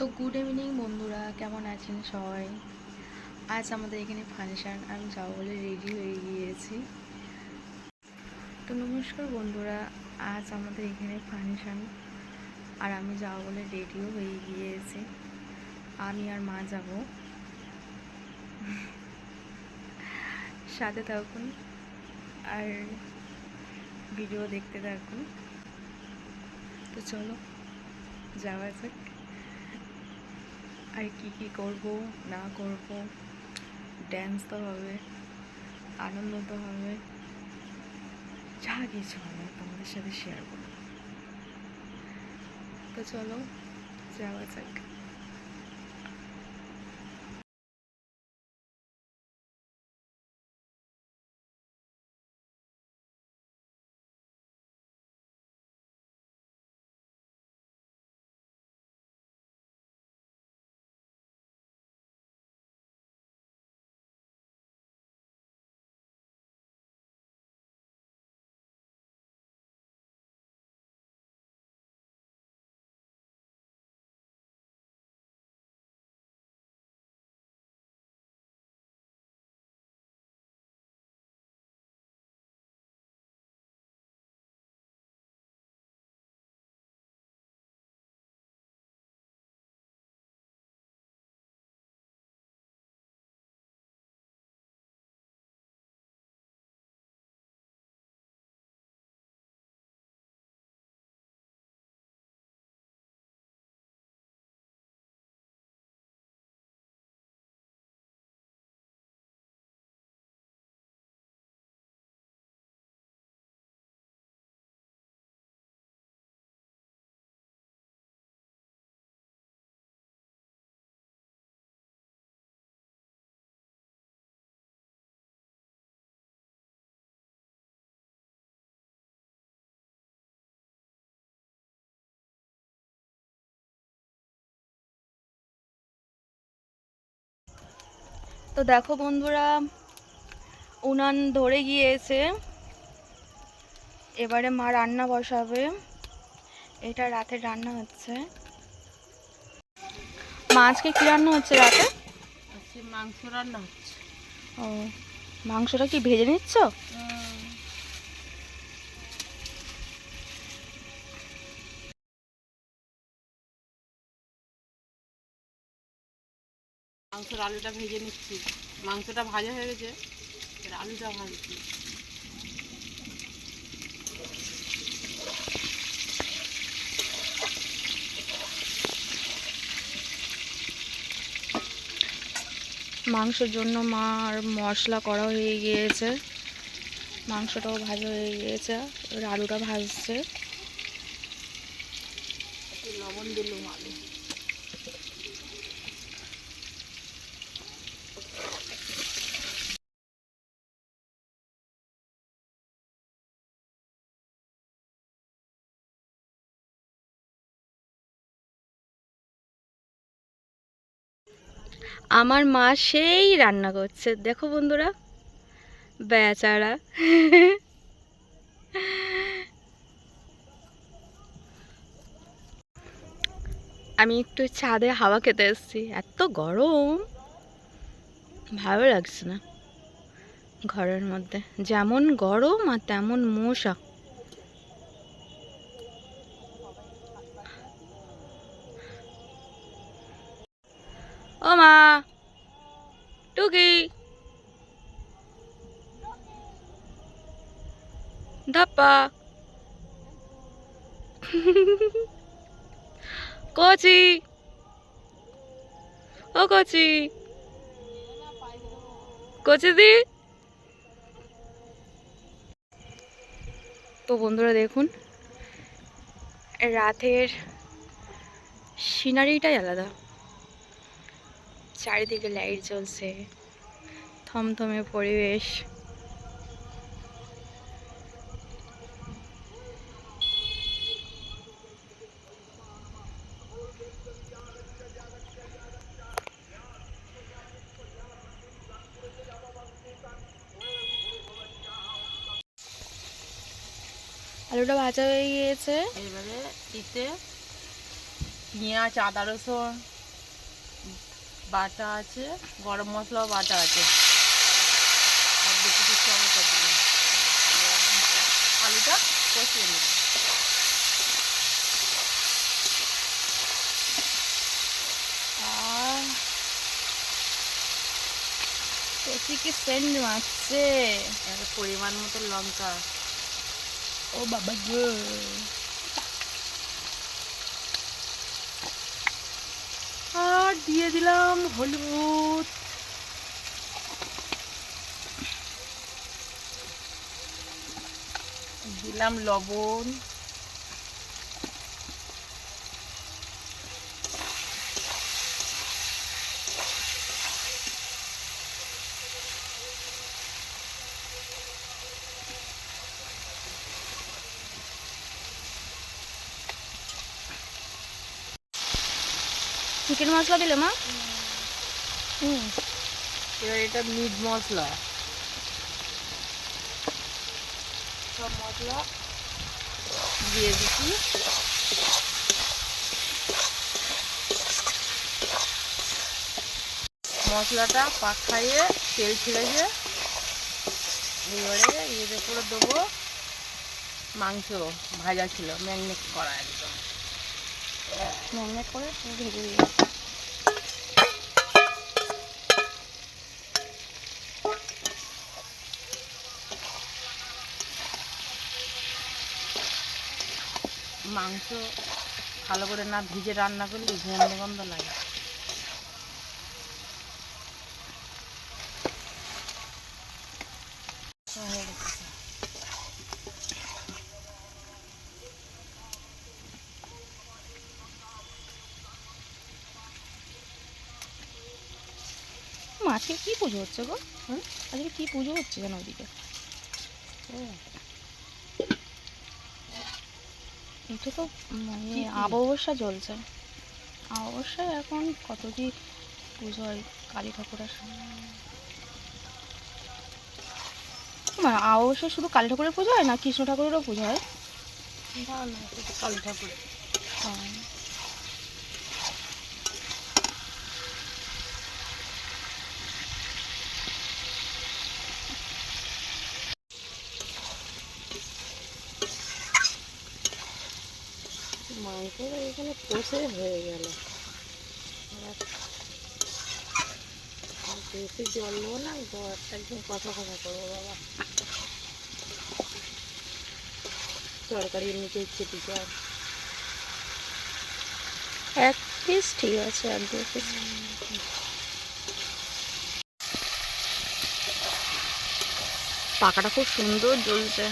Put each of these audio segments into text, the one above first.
তো good evening বন্ধুরা, কেমন আছেন সবাই? আজ আমাদের এখানে ফাংশন আমি যাব বলে রেডি হয়ে গিয়েছি। তো নমস্কার বন্ধুরা, আজ আমাদের এখানে ফাংশন আর আমি যাব বলে রেডিও হয়ে গিয়েছি। আমি আর মা যাব। সাথে থাকুন, আর ভিডিও দেখতে থাকুন। তো চলো, যাওয়া যাক। আর কি কি করব, না করব ড্যান্স তো হবে, আনন্দ তো হবে, যা কিছু হবে তোমাদের সাথে শেয়ার করব। তো চলো, যাওয়া যাক। তো দেখো বন্ধুরা উনান ধরে গিয়েছে। এবারে মা রান্না বসাবে। এটা রাতে রান্না হচ্ছে। মাছকে কী কি রান্না হচ্ছে রাতে? মাংস রান্না হচ্ছে। ও মাংসটা কি ভেজে নিচ্ছ? মাংসের আলুটা ভেজে নিচ্ছি। মাংসটা ভাজা হয়ে গেছে, এবার আলুটা ভাজছি। মাংসের জন্য মার মশলা করা হয়ে গিয়েছে। মাংসটাও ভাজা হয়ে গিয়েছে আলুটা ভাজছে একটু লবণ দিলাম আলু আমার মা সেই রান্না করছে। দেখো বন্ধুরা, বেচারা। আমি একটু ছাদে হাওয়া খেতে এসেছি। এত গরম। ভালো লাগছে না ঘরের মধ্যে। যেমন গরম আর তেমন মশা। ধাপ্পা কচি ও কচি কচি দি তো বন্ধুরা দেখুন, রাতের সিনারিটাই আলাদা। চারিদিকে লাইট জ্বলছে, থমথমে পরিবেশ। আলুটা ভাজা হয়ে গিয়েছে। এবারে দিতে পেঁয়াজ আদা রসুন বাটা আছে গরম মশলাও বাটা আছে। আর বেশি কিছু আলুটা কষিয়ে নেব। সেন্ড মারছে। পরিমাণ মতো লঙ্কা। ও বাবা গো আর দিয়ে দিলাম হলুদ দিলাম লবণ চিকেন মশলা দিলে মা? হুম। এবার এটা মিট মশলা। সব মশলা দিয়ে দিচ্ছি। মশলাটা পাক খাইয়ে তেল ছেড়েছে এবারে এর উপরে দেবো মাংস ভাজা ছিল ম্যাগনেট করা একদম। ম্যাগনেট করে ভেজে দিই মাংস ভালো করে না ভিজে রান্না করলে গন্ধ গন্ধ লাগে। আজকে কি পুজো হচ্ছে গো? আজকে কি পুজো হচ্ছে যেন ওদিকে? এটা তো মানে? অমাবস্যা চলছে অমাবস্যায় এখন কত কি পুজো হয় কালী ঠাকুরের মানে অমাবস্যায় শুধু কালী ঠাকুরের পুজো হয় না কৃষ্ণ ঠাকুরেরও পুজো হয় না না কালী ঠাকুর হ্যাঁ। মাংস এখানে কষে হয়ে গেল। বেশি জল দেবো না জলটা একদম কষা কষা করব, বাবা। তরকারি নিচে চেপে জল এক পিস ঠিক আছে, এক দু পিস পাকাটা খুব সুন্দর জ্বলছে।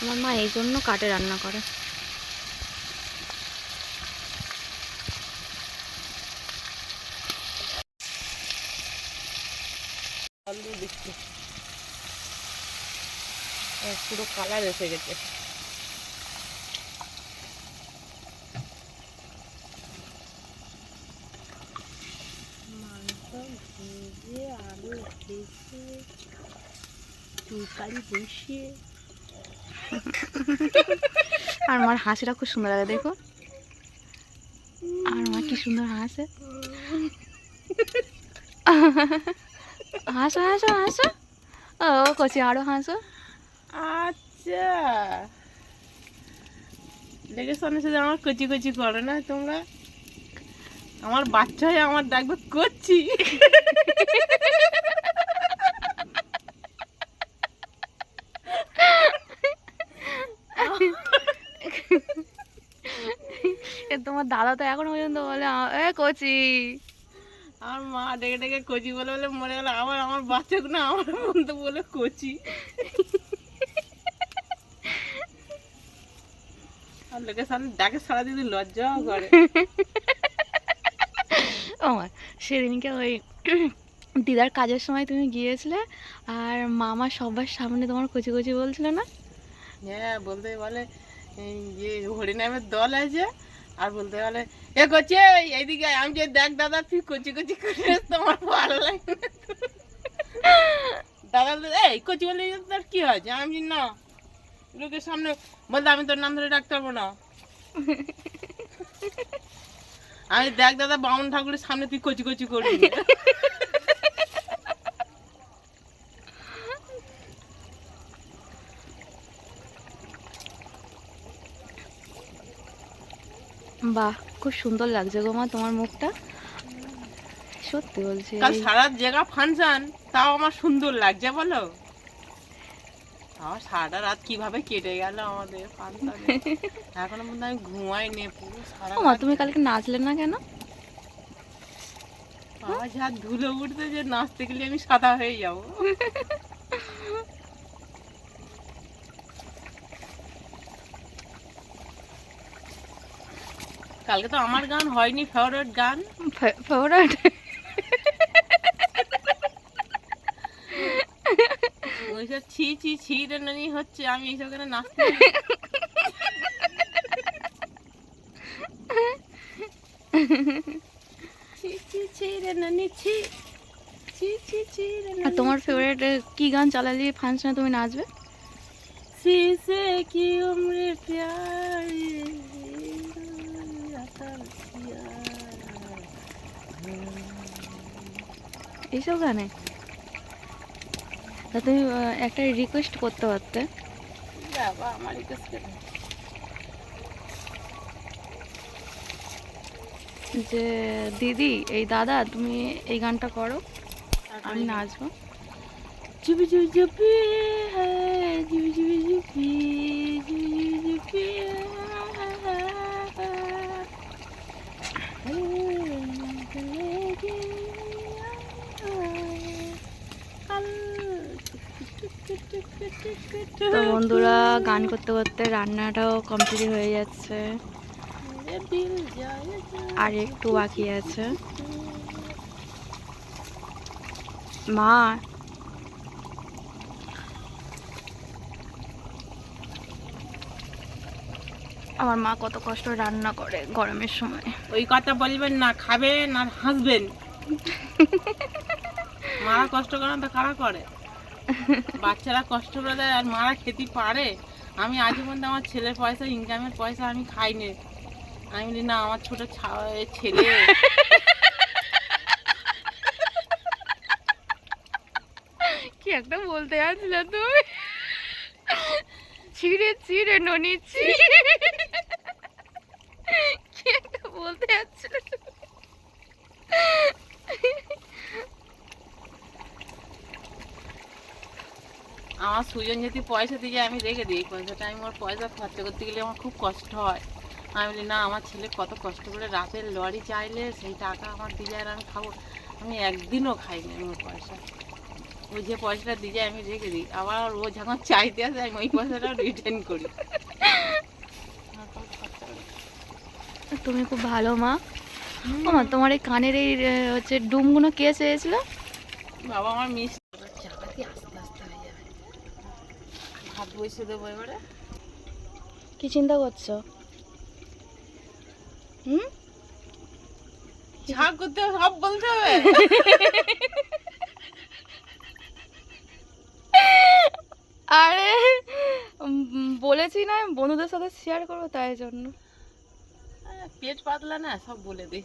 আমার মা এই জন্য কাটে রান্না করে। দিচ্ছি এ, পুরো কালার এসে গেছে। মাংস ভেজে আলু ভেজে তরকারি বসিয়ে। আর আমার হাসিটা খুব সুন্দর লাগে দেখো। আর মা কি সুন্দর হাসে। হাসো হাসো হাসো। ও কচি আরও হাসো। আচ্ছা। দেখে শোনে শুধু আমার কচি কচি করো না তোমরা? আমার বাচ্চা হয়ে আমার ডাকবে করছি এ তোমার দাদা তো এখনও পর্যন্ত বলে এ কচি। আমার মা ডেকে ডেকে কচি বলে বলে মরে গেল। আবার আমার বাচ্চাগুলো আমার বলতে বলে কচি। আর লোকের সামনে ডাকে সারা দিদি লজ্জাও করে। মা, সেদিনকে ওই দিদার কাজের সময় তুমি গিয়েছিলে আর মামা সবার সামনে তোমার কচি কচি বলছিল না? হ্যাঁ বলতে বলে এই যে হরিনামের দল আছে আর বলতে বলে এ করছে এইদিকে আমি যে দেখ দাদা, তুই কচি কচি করে তোমার ভালো লাগে। দাদা বলতে, এই কচি বলে তোর কি হয়েছে আমি না। লোকের সামনে বলতে, আমি তোর নাম ধরে ডাকতে পারব না। আমি দেখ দাদা, বামন ঠাকুরের সামনে তুই কচি কচি করবি। বাহ খুব সুন্দর লাগছে গো মা তোমার মুখটা। সত্যি বলছি কাল সারা জায়গা ফাংশন তাও আমার সুন্দর লাগছে বলো। আমার সারাটা রাত কীভাবে কেটে গেল আমাদের ফাংশনে এখনও পর্যন্ত আমি ঘুমাইনি পুরো সারা মা তুমি কালকে নাচলে না কেন? আমার যা ধুলো উঠতে যে নাচতে গেলে আমি সাদা হয়ে যাব। কালকে তো আমার গান হয়নি ফেভারিট গান। ফেভারিট ওইসব ছি ছি ছি রেনানি হচ্ছে আমি এইসব গানে নাচতে তোমার ফেভারিট কি গান চালালে ফাংশনে তুমি নাচবে? সি সে কি উমরে প্যার। এইসব গানে তা তুমি একটা রিকোয়েস্ট করতে পারতে বাবা আমার কাছে যে দিদি এই দাদা তুমি এই গানটা করো আমি নাচবো চুপি চুপি চুপি হ্যাঁ চুপি চুপি চুপি চুপি চুপি তো বন্ধুরা গান করতে করতে রান্নাটাও কমপ্লিট হয়ে যাচ্ছে। আর একটু বাকি আছে। মা! আমার মা কত কষ্ট রান্না করে গরমের সময়। ওই কথা বলবেন না খাবেন আর হাসবেন। মারা কষ্ট করে তো কারা করে? বাচ্চারা কষ্ট করে দেয় আর মারা খেতে পারে। আমি আজ পর্যন্ত আমার ছেলের পয়সা ইনকামের পয়সা আমি খাইনি। আমি বলি, না, আমার ছোট ছেলে। কি একটা বলতে যাচ্ছিল তুমি? ছিঁড়ে ছিঁড়ে, ননি, ছিঁড়ে কি একটা বলতে যাচ্ছিল আমার সুজন যদি পয়সা দিয়ে যায় আমি রেখে দিই। পয়সাটা আমি ওর পয়সা খরচা করতে গেলে আমার খুব কষ্ট হয়। আমি বলি না আমার ছেলে কত কষ্ট করে রাতের লরি চাইলে সেই টাকা আমার দিয়ে যায় আর আমি খাব। আমি একদিনও খাইনি আমি ওর পয়সা। ওই যে পয়সাটা দিয়ে যায় আমি রেখে দিই। আবার ও যখন চাইতে আসে আমি ওই পয়সাটা রিটার্ন করি। আমার। তুমি খুব ভালো মা। মা তোমার এই কানের এই হচ্ছে ডুমগুলো কে চেয়েছিল? বাবা আমার মিষ্টি চাপাতি আস্তে আস্তে হয়ে যাবে ভাত বসে দেবো এবারে। কি চিন্তা করছ? হুম? ঝাঁক করতে সব বলতে হবে। আরে বলেছি না আমি বন্ধুদের সাথে শেয়ার করব তাই জন্য। পেট পাতলা না সব বলে দিই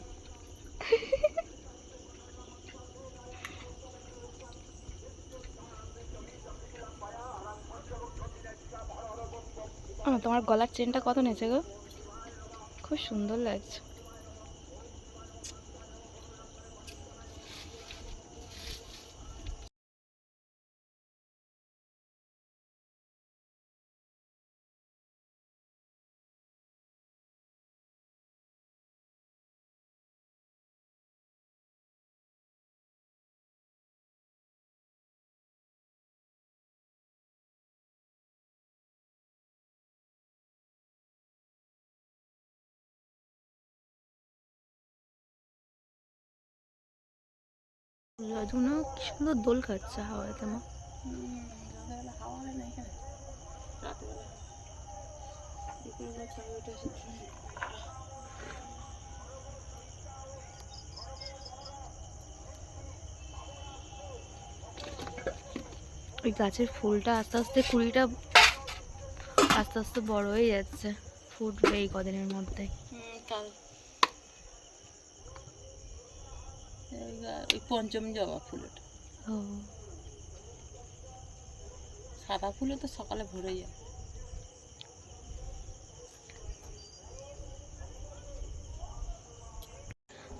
তোমার গলার চেনটা কত নেছে গো? খুব সুন্দর লাগছে। কি সুন্দর দোল খাচ্ছে হাওয়াতে মা। ওই গাছের ফুলটা আস্তে আস্তে কুড়িটা আস্তে আস্তে বড় হয়ে যাচ্ছে, ফুটবে এই কদিনের মধ্যে। কাল এই- ওই পঞ্চম জবা ফুল ওটা সাদা ফুলও তো সকালে ভরে যায়।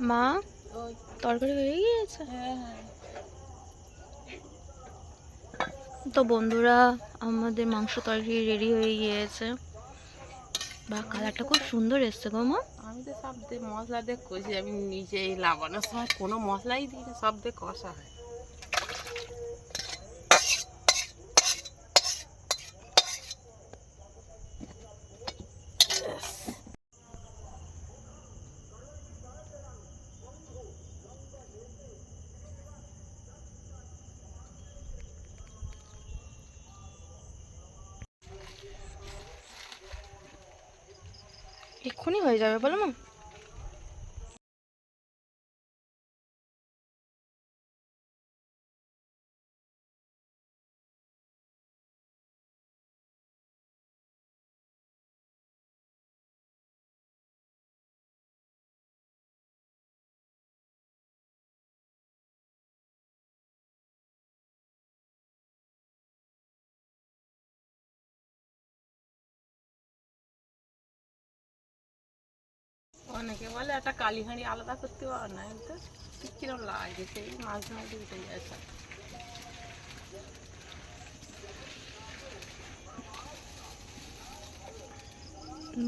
মা তরকারি হয়ে গিয়েছে? হ্যাঁ হ্যাঁ। তো বন্ধুরা আমাদের মাংস তরকারি রেডি হয়ে গিয়েছে। বা কালারটা খুব সুন্দর এসছে গো মা। আমি তো সব মশলা দিয়ে কষি, আমি নিজেই লাগানোর সময় কোনো মশলাই দিই না সব দিয়ে কষা হয়। হয়ে যাবে বলো মা অনেকে বলে একটা কালী হাঁড়ি আলাদা করতে পারো না তো ঠিক কিরম লাগে সেই মাছ মাঝে উঠে সব।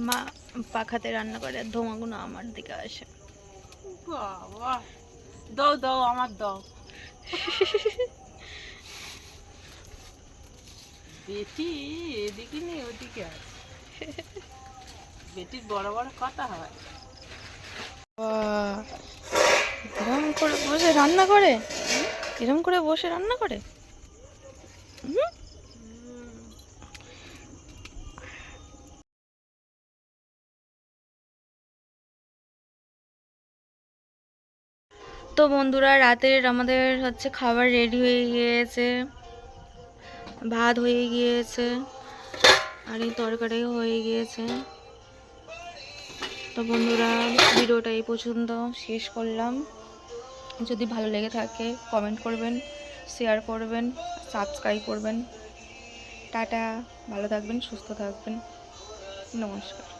মা পাখাতে রান্না করে ধোঁয়াগুলো আমার দিকে আসে। বাবা দাও দাও আমার দাও। বেটি এদিকে নেই ওদিকে আছে। বেটির বড় বড় কথা হয়। এরম করে বসে রান্না করে? এরম করে বসে রান্না করে। তো বন্ধুরা, রাতের আমাদের হচ্ছে খাবার রেডি হয়ে গিয়েছে, ভাত হয়ে গিয়েছে, আর এই তরকারিও হয়ে গিয়েছে। তো বন্ধুরা, ভিডিওটা এই পর্যন্ত শেষ করলাম। যদি ভালো লেগে থাকে কমেন্ট করবেন শেয়ার করবেন সাবস্ক্রাইব করবেন। টাটা, ভালো থাকবেন, সুস্থ থাকবেন। নমস্কার।